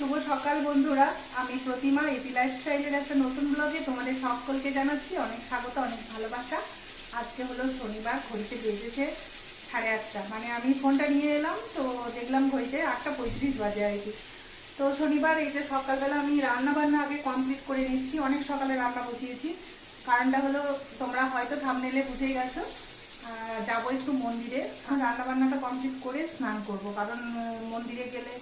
শুভ সকাল বন্ধুরা। আমি প্রতিমা এপি লাইফস্টাইলের একটা নতুন ব্লগে তোমাদের সকলকে জানাচ্ছি অনেক স্বাগত, অনেক ভালোবাসা। আজকে হলো শনিবার, ঘড়িতে বেজেছে সাড়ে আটটা। মানে আমি ফোনটা নিয়ে এলাম, তো দেখলাম ঘড়িতে আটটা পঁয়ত্রিশ বাজে আর কি। তো শনিবার, এই যে সকালবেলা আমি রান্না বান্না আগে কমপ্লিট করে নিচ্ছি। অনেক সকালে রান্না বসিয়েছি। কারণটা হলো, তোমরা হয়তো থামনেলে বুঝেই গেছো যাব একটু মন্দিরে। রান্না বান্নাটা কমপ্লিট করে স্নান করব। কারণ, মন্দিরে গেলে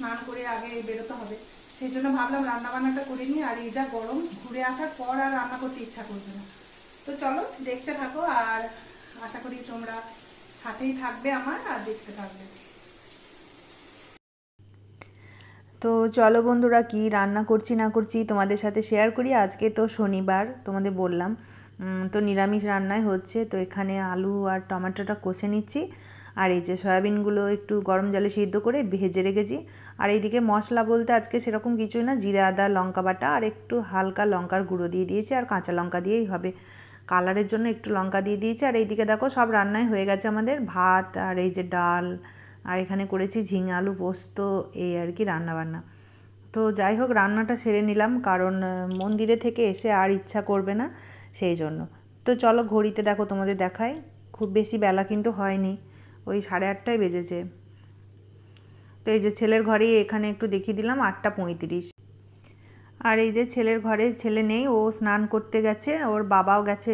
স্নান করে আগে বেরোতে হবে। সেই জন্য ভাবলাম রান্না বান্নাটা করে নিই, আর এই যা গরম, ঘুরে আসার পর আর রান্না করতে ইচ্ছা করবে না। তো চলো, দেখতে থাকো, আর আশা করি তোমরা সাথেই থাকবে আমার, আর দেখতে থাকবে। তো চলো বন্ধুরা, কি রান্না করছি না করছি তোমাদের সাথে শেয়ার করি। আজকে তো শনিবার, তোমাদের বললাম। তো নিরামিষ রান্নাই হচ্ছে। তো এখানে আলু আর টমেটোটা কষে নিচ্ছি। আর এই যে সয়াবিনগুলো একটু গরম জলে সিদ্ধ করে ভেজে রেখেছি। আর এইদিকে মশলা বলতে আজকে সেরকম কিছুই না, জিরে, আদা, লঙ্কা বাটা আর একটু হালকা লঙ্কার গুঁড়ো দিয়ে দিয়েছি আর কাঁচা লঙ্কা দিয়েই হবে। কালারের জন্য একটু লঙ্কা দিয়ে দিয়েছি আর এইদিকে দেখো সব রান্নাই হয়ে গেছে আমাদের। ভাত আর এই যে ডাল আর এখানে করেছি ঝিঙে আলু পোস্ত, এই আর কি রান্না বান্না তো যাই হোক, রান্নাটা সেরে নিলাম কারণ মন্দিরে থেকে এসে আর ইচ্ছা করবে না সেই জন্য। তো চলো ঘড়িতে দেখো তোমাদের দেখাই। খুব বেশি বেলা কিন্তু হয়নি। ওই সাড়ে আটটায় বেজেছে। এই যে ছেলের ঘরে এখানে একটু দেখিয়ে দিলাম, আটটা পঁয়ত্রিশ। আর এই যে ছেলের ঘরে ছেলে নেই, ও স্নান করতে গেছে, ওর বাবাও গেছে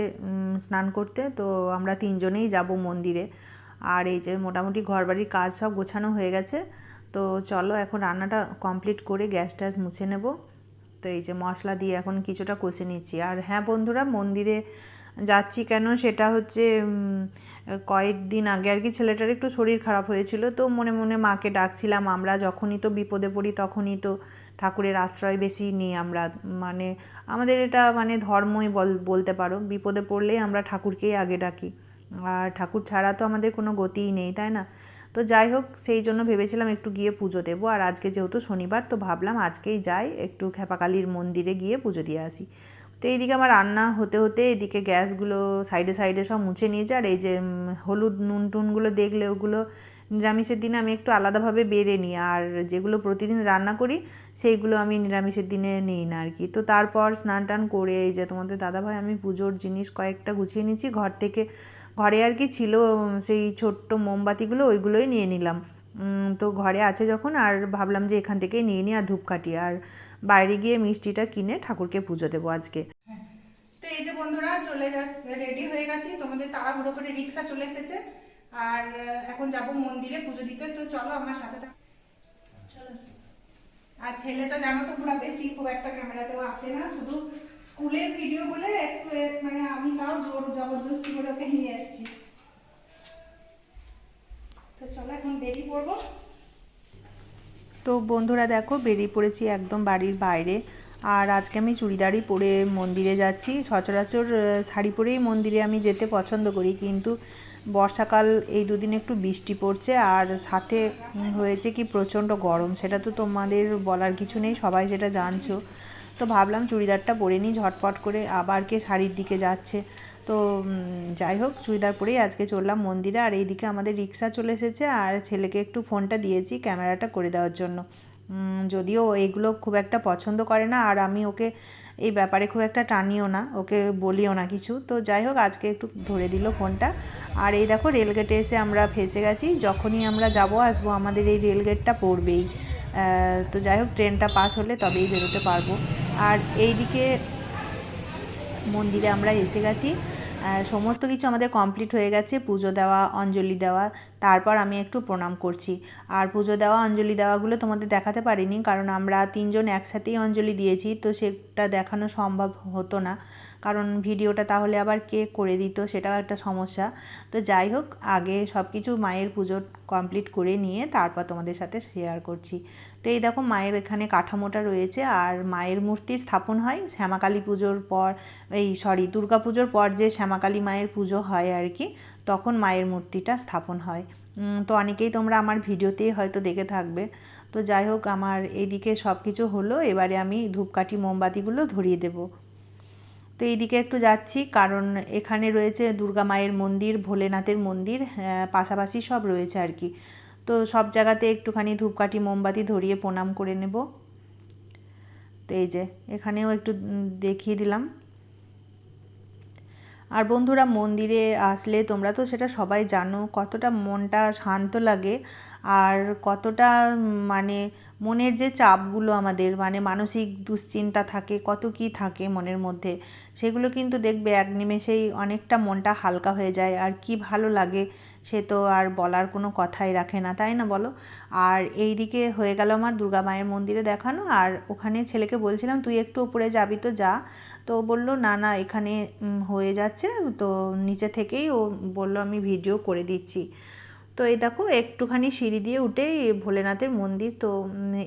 স্নান করতে, তো আমরা তিনজনেই যাব মন্দিরে। আর এই যে মোটামুটি ঘরবাড়ির কাজ সব গোছানো হয়ে গেছে, তো চলো এখন রান্নাটা কমপ্লিট করে গ্যাস ট্যাস মুছে নেব। তো এই যে মশলা দিয়ে এখন কিছুটা কষে নিচ্ছি। আর হ্যাঁ বন্ধুরা, মন্দিরে যাচ্ছি কেন? সেটা হচ্ছে উম, কয়েকদিন আগে আর কি ছেলেটার একটু শরীর খারাপ হয়েছিল তো মনে মনে মাকে ডাকছিলাম আমরা যখনই তো বিপদে পড়ি তখনই তো ঠাকুরের আশ্রয় বেশি নিই আমরা। মানে আমাদের এটা মানে ধর্মই বল বলতে পারো বিপদে পড়লেই আমরা ঠাকুরকেই আগে ডাকি। আর ঠাকুর ছাড়া তো আমাদের কোনো গতিই নেই তাই না? তো যাই হোক সেই জন্য ভেবেছিলাম একটু গিয়ে পুজো দেবো আর আজকে যেহেতু শনিবার তো ভাবলাম আজকেই যাই একটু খেপাকালির মন্দিরে গিয়ে পুজো দিয়ে আসি। তো এইদিকে আমার রান্না হতে হতে এদিকে গ্যাসগুলো সাইডে সাইডে সব মুছে নিয়েছে। আর এই যে হলুদ নুন টুনগুলো দেখলে ওগুলো নিরামিষের দিনে আমি একটু আলাদাভাবে বেড়ে নিই। আর যেগুলো প্রতিদিন রান্না করি, সেইগুলো আমি নিরামিষের দিনে নিই না আর কি। তো তারপর স্নান টান করে এই যে তোমাদের দাদাভাই, আমি পুজোর জিনিস কয়েকটা গুছিয়ে নিচ্ছি ঘর থেকে, ঘরে আর কি ছিল সেই ছোট্ট মোমবাতিগুলো, ওইগুলোই নিয়ে নিলাম। তো ঘরে আছে যখন, আর ভাবলাম যে এখান থেকেই নিয়ে নিই আর ধূপকাঠি। আর বাইরে গিয়ে মিষ্টিটা কিনে ঠাকুরকে পুজো দেবো আজকে। তো এই যে বন্ধুরা, চলে রেডি হয়ে গেছি। তোমাদের তাড়াহুড়ো করে রিক্সা চলে এসেছে। আর এখন যাব মন্দিরে পুজো দিতে। তো চলো আমার সাথে। আর ছেলে তো জানো তো পুরো বেশি, খুব একটা ক্যামেরাতেও আসে না। শুধু স্কুলের ভিডিও বলে মানে আমি তাও জোর জবরদস্তি করে ওকে নিয়ে এসেছি। তো বন্ধুরা দেখো, বেরিয়ে পড়েছি একদম বাড়ির বাইরে। আর আজকে আমি চুড়িদারই পরে মন্দিরে যাচ্ছি। সচরাচর শাড়ি পরেই মন্দিরে আমি যেতে পছন্দ করি, কিন্তু বর্ষাকাল এই দুদিন একটু বৃষ্টি পড়ছে, আর সাথে হয়েছে কি প্রচণ্ড গরম। সেটা তো তোমাদের বলার কিছু নেই, সবাই সেটা জানছো। তো ভাবলাম চুড়িদারটা পরে নিই, ঝটপট করে আবার কে শাড়ির দিকে যাচ্ছে। তো যাই হোক চুড়িদার পরেই আজকে চললাম মন্দিরে। আর এইদিকে আমাদের রিক্সা চলে এসেছে, আর ছেলেকে একটু ফোনটা দিয়েছি ক্যামেরাটা করে দেওয়ার জন্য। যদিও এগুলো খুব একটা পছন্দ করে না, আর আমি ওকে এই ব্যাপারে খুব একটা টানিও না, ওকে বলিও না কিছু। তো যাই হোক, আজকে একটু ধরে দিল ফোনটা। আর এই দেখো, রেলগেটে এসে আমরা ফেসে গেছি। যখনই আমরা যাব, আসব, আমাদের এই রেলগেটটা পড়বেই। তো যাই হোক, ট্রেনটা পাস হলে তবেই বেরোতে পারব। আর এইদিকে মন্দিরে আমরা এসে গেছি। সমস্ত কিছু আমাদের কমপ্লিট হয়ে গেছে, পুজো দেওয়া, অঞ্জলি দেওয়া, তারপর আমি একটু প্রণাম করছি। আর পুজো দেওয়া, অঞ্জলি দেওয়াগুলো তোমাদের দেখাতে পারিনি, কারণ আমরা তিনজন একসাথেই অঞ্জলি দিয়েছি, তো সেটা দেখানো সম্ভব হতো না। কারণ ভিডিওটা তাহলে আবার কে করে দিত সেটাও একটা সমস্যা। তো যাই হোক, আগে সব কিছু মায়ের পুজো কমপ্লিট করে নিয়ে তারপর তোমাদের সাথে শেয়ার করছি। তো এই দেখো মায়ের এখানে কাঠামোটা রয়েছে আর মায়ের মূর্তি স্থাপন হয় শ্যামাকালী পুজোর পর, এই সরি দুর্গা পুজোর পর যে শ্যামাকালী মায়ের পুজো হয় আর কি, তখন মায়ের মূর্তিটা স্থাপন হয়। তো অনেকেই তোমরা আমার ভিডিওতেই হয়তো দেখে থাকবে। তো যাই হোক, আমার এইদিকে সব কিছু হলো, এবারে আমি ধূপকাঠি, মোমবাতিগুলো ধরিয়ে দেবো। তো এইদিকে একটু যাচ্ছি, কারণ এখানে রয়েছে দুর্গা মায়ের মন্দির, ভোলেনাথের মন্দির পাশাপাশি সব রয়েছে আর কি। তো সব জায়গাতে একটুখানি ধূপকাঠি, মোমবাতি ধরিয়ে প্রণাম করে নেব। তো এই যে, এখানেও একটু দেখিয়ে দিলাম। আর বন্ধুরা, মন্দিরে আসলে তোমরা তো সেটা সবাই জানো, কতটা মনটা শান্ত লাগে। আর কতটা মানে মনের যে চাপগুলো আমাদের মানে মানসিক দুশ্চিন্তা থাকে, কত কি থাকে মনের মধ্যে, সেগুলো কিন্তু দেখবে এক নিমেষেই অনেকটা মনটা হালকা হয়ে যায়। আর কি ভালো লাগে সে তো আর বলার কোনো কথাই রাখে না, তাই না বলো? আর এই দিকে হয়ে গেল আমার দুর্গা মায়ের মন্দিরে দেখানো, আর ওখানে ছেলেকে বলছিলাম, তুই একটু উপরে যাবি তো, যা। তো বলল, না না, এখানে হয়ে যাচ্ছে। তো নিচে থেকেই ও বলল, আমি ভিডিও করে দিচ্ছি। তো এই দেখো, একটুখানি সিঁড়ি দিয়ে উঠেই ভোলেনাথের মন্দির। তো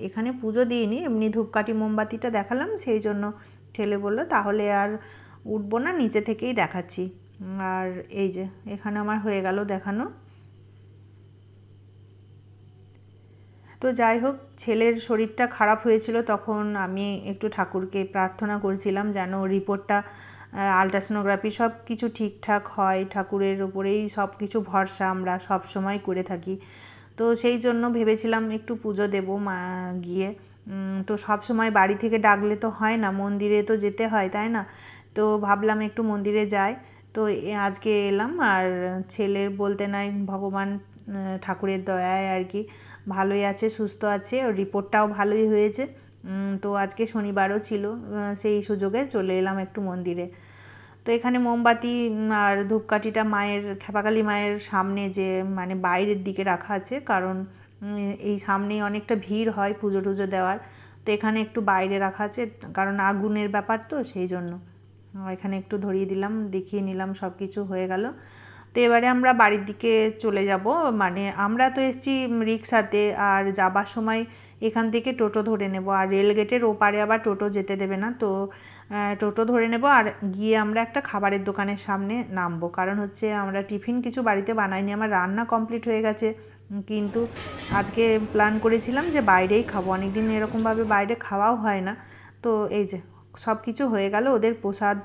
এখানে পুজো দিইনি, এমনি ধূপকাঠি, মোমবাতিটা দেখালাম, সেই জন্য ছেলে বলল, তাহলে আর উঠবো না, নিচে থেকেই দেখাচ্ছি। আর এই যে, এখানে আমার হয়ে গেল দেখানো। তো যাই হোক, ছেলের শরীরটা খারাপ হয়েছিল, তখন আমি একটু ঠাকুরকে প্রার্থনা করছিলাম যেন রিপোর্টটা আলট্রাসোনোগ্রাফি সব কিছু ঠিকঠাক হয়, ঠাকুরের ওপরেই সব কিছু ভরসা আমরা সব সময় করে থাকি। তো সেই জন্য ভেবেছিলাম একটু পুজো দেবো মা গিয়ে। তো সব সময় বাড়ি থেকে ডাকলে তো হয় না, মন্দিরে তো যেতে হয়, তাই না? তো ভাবলাম একটু মন্দিরে যাই। তো আজকে এলাম আর ছেলের বলতে নাই, ভগবান ঠাকুরের দয়ায় আর কি। ভালোই আছে, সুস্থ আছে, ওর রিপোর্টটাও ভালোই হয়েছে। তো আজকে শনিবারও ছিল সেই সুযোগে চলে এলাম একটু মন্দিরে। তো এখানে মোমবাতি আর ধূপকাঠিটা মায়ের খেপাকালী মায়ের সামনে যে মানে বাইরের দিকে রাখা আছে, কারণ এই সামনেই অনেকটা ভিড় হয় পুজো টুজো দেওয়ার। তো এখানে একটু বাইরে রাখা আছে, কারণ আগুনের ব্যাপার তো, সেই জন্য। এখানে একটু ধরিয়ে দিলাম, দেখিয়ে নিলাম সব কিছু হয়ে গেল। তো এবারে আমরা বাড়ির দিকে চলে যাব। মানে আমরা তো এসেছি রিক্সাতে, আর যাবার সময় এখান থেকে টোটো ধরে নেব। আর রেল গেটের ওপারে আবার টোটো যেতে দেবে না। তো টোটো ধরে নেব আর গিয়ে আমরা একটা খাবারের দোকানের সামনে নামবো। কারণ হচ্ছে আমরা টিফিন কিছু বাড়িতে বানাইনি। আমার রান্না কমপ্লিট হয়ে গেছে। কিন্তু আজকে প্ল্যান করেছিলাম যে বাইরেই খাব। অনেকদিন এরকমভাবে বাইরে খাওয়াও হয় না। তো এই যে সব কিছু হয়ে গেল। ওদের প্রসাদ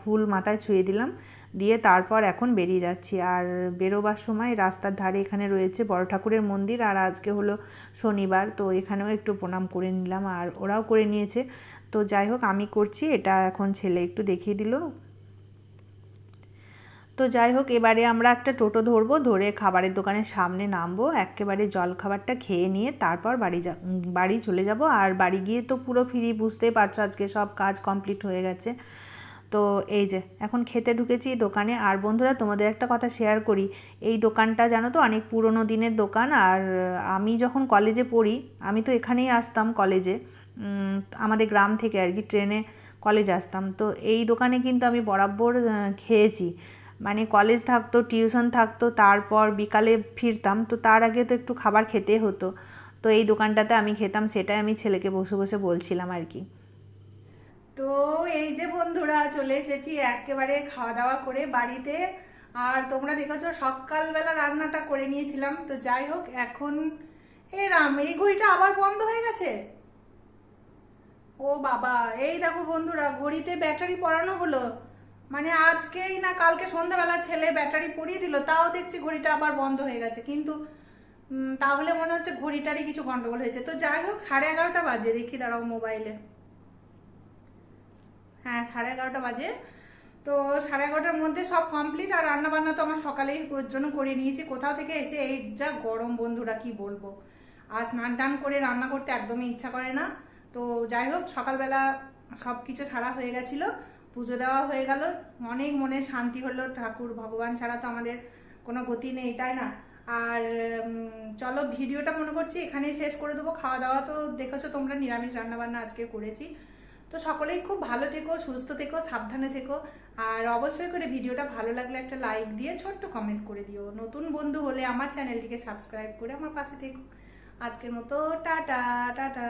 ফুল মাথায় ছুঁয়ে দিলাম। দিয়ে তারপর এখন বেরিয়ে যাচ্ছি। আর বেরোবার সময় রাস্তার ধারে এখানে রয়েছে বড় ঠাকুরের মন্দির। আর আজকে হলো শনিবার, তো এখানেও একটু প্রণাম করে নিলাম আর ওরাও করে নিয়েছে। তো যাই হোক, আমি করছি, এটা এখন ছেলে একটু দেখিয়ে দিল। তো যাই হোক, এবারে আমরা একটা টোটো ধরবো, ধরে খাবারের দোকানের সামনে নামবো, একেবারে জল খাবারটা খেয়ে নিয়ে তারপর বাড়ি যা, বাড়ি চলে যাব। আর বাড়ি গিয়ে তো পুরো ফ্রি বুঝতেই পারছ আজকে সব কাজ কমপ্লিট হয়ে গেছে। তো এই যে, এখন খেতে ঢুকেছি দোকানে। আর বন্ধুরা, তোমাদের একটা কথা শেয়ার করি। এই দোকানটা জানো তো, অনেক পুরনো দিনের দোকান। আর আমি যখন কলেজে পড়ি, আমি তো এখানেই আসতাম কলেজে আমাদের গ্রাম থেকে আর কি, ট্রেনে কলেজ আসতাম। তো এই দোকানে কিন্তু আমি বরাবর খেয়েছি। মানে কলেজ থাকতো টিউশন থাকতো, তারপর বিকালে ফিরতাম। তো তার আগে তো একটু খাবার খেতে হতো। তো এই দোকানটাতে আমি খেতাম, সেটাই আমি ছেলেকে বসে বসে বলছিলাম আর কি। তো এই যে বন্ধুরা, চলে এসেছি একেবারে খাওয়া দাওয়া করে বাড়িতে। আর তোমরা দেখেছ, সকালবেলা রান্নাটা করে নিয়েছিলাম। তো যাই হোক, এখন এ রাম, এই ঘড়িটা আবার বন্ধ হয়ে গেছে? ও বাবা, এই দেখো বন্ধুরা, ঘড়িতে ব্যাটারি পড়ানো হলো। মানে আজকেই না, কালকে সন্ধ্যাবেলা ছেলে ব্যাটারি পরিয়ে দিল, তাও দেখছি ঘড়িটা আবার বন্ধ হয়ে গেছে। কিন্তু তাহলে মনে হচ্ছে ঘড়িটারই কিছু গন্ডগোল হয়েছে। তো যাই হোক, সাড়ে এগারোটা বাজে, দেখি দাঁড়াও মোবাইলে। হ্যাঁ সাড়ে এগারোটা বাজে। তো সাড়ে এগারোটার মধ্যে সব কমপ্লিট আর রান্নাবান্না তো আমার সকালেই ওর জন্য করে নিয়েছি। কোথাও থেকে এসে এই যা গরম বন্ধুরা, কি বলব? আর স্নান টান করে রান্না করতে একদমই ইচ্ছা করে না। তো যাই হোক, সকালবেলা সব কিছু ছাড়া হয়ে গেছিল, পুজো দেওয়া হয়ে গেল। অনেক মনে শান্তি হলো, ঠাকুর ভগবান ছাড়া তো আমাদের কোনো গতি নেই, তাই না? আর চলো ভিডিওটা মনে করছি, এখানেই শেষ করে দেবো। খাওয়া দাওয়া তো দেখেছ তোমরা, নিরামিষ রান্নাবান্না আজকে করেছি। তো সকলেই খুব ভালো থেকো, সুস্থ থেকো, সাবধানে থেকো। আর অবশ্যই করে ভিডিওটা ভালো লাগলে একটা লাইক দিয়ে ছোট্ট কমেন্ট করে দিও। নতুন বন্ধু হলে আমার চ্যানেলটিকে সাবস্ক্রাইব করে আমার পাশে থেকো। আজকের মতো টাটা টাটা।